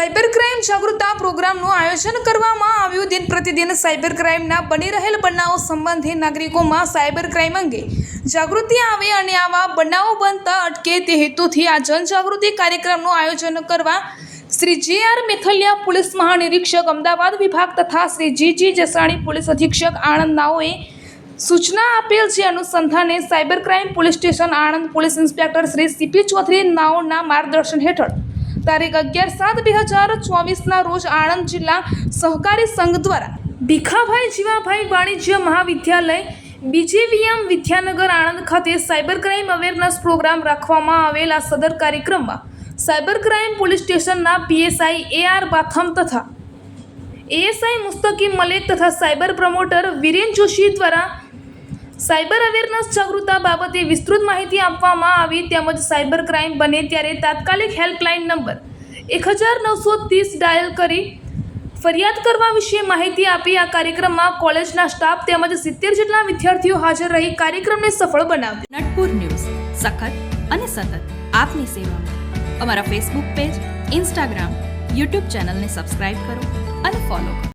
જાગૃતતા પ્રોગ્રામનું આયોજન કરવામાં આવ્યું. દિન પ્રતિદિન સાયબર ક્રાઇમના બની રહેલ બનાવો સંબંધે નાગરિકોમાં સાયબર ક્રાઇમ અંગે જાગૃતિ આવે અને આવા બનાવો બનતા અટકે તે હેતુથી આ જનજાગૃતિ કાર્યક્રમનું આયોજન કરવા Shri J R Mothaliya police મહાનિરીક્ષક Ahmedabad વિભાગ તથા Shri G G Jasani police અધિક્ષક આણંદ નાઓએ સૂચના આપેલ છે અનુસંધાને cyber crime police station Anand police inspector Shri CP Chaudhary નાઓના માર્ગદર્શન હેઠળ તારીખ અગિયાર સાત બે હજાર ચોવીસના રોજ આણંદ જિલ્લા સહકારી સંઘ દ્વારા ભીખાભાઈ જીવાભાઈ વાણિજ્ય મહાવિદ્યાલય બીજીવીએમ વિદ્યાનગર આણંદ ખાતે સાયબર ક્રાઇમ અવેરનેસ પ્રોગ્રામ રાખવામાં આવેલા સદર કાર્યક્રમમાં સાયબર ક્રાઇમ પોલીસ સ્ટેશનના પીએસઆઈ એ આર બાથમ તથા એએસઆઈ મુસ્તકીમ મલેક તથા સાયબર પ્રમોટર વિરેન જોશી દ્વારા સાયબર અવેરનેસ જાગૃતતા બાબતે વિસ્તૃત માહિતી આપવામાં આવી તેમજ સાયબર ક્રાઇમ બને ત્યારે તાત્કાલિક હેલ્પલાઇન નંબર એક હજાર નવસો ત્રીસ ડાયલ કરી ફરિયાદ કરવા વિશે માહિતી આપી આ કાર્યક્રમમાં કોલેજના સ્ટાફ તેમજ સિત્તેર જેટલા વિદ્યાર્થીઓ હાજર રહી કાર્યક્રમને સફળ બનાવ્યો. નટપુર ન્યૂઝ, સખત અને સતત આપની સેવામાં. અમારા ફેસબુક પેજ ઇન્સ્ટાગ્રામ યુટ્યુબ ચેનલને સબસ્ક્રાઇબ કરો અને ફોલો કરો.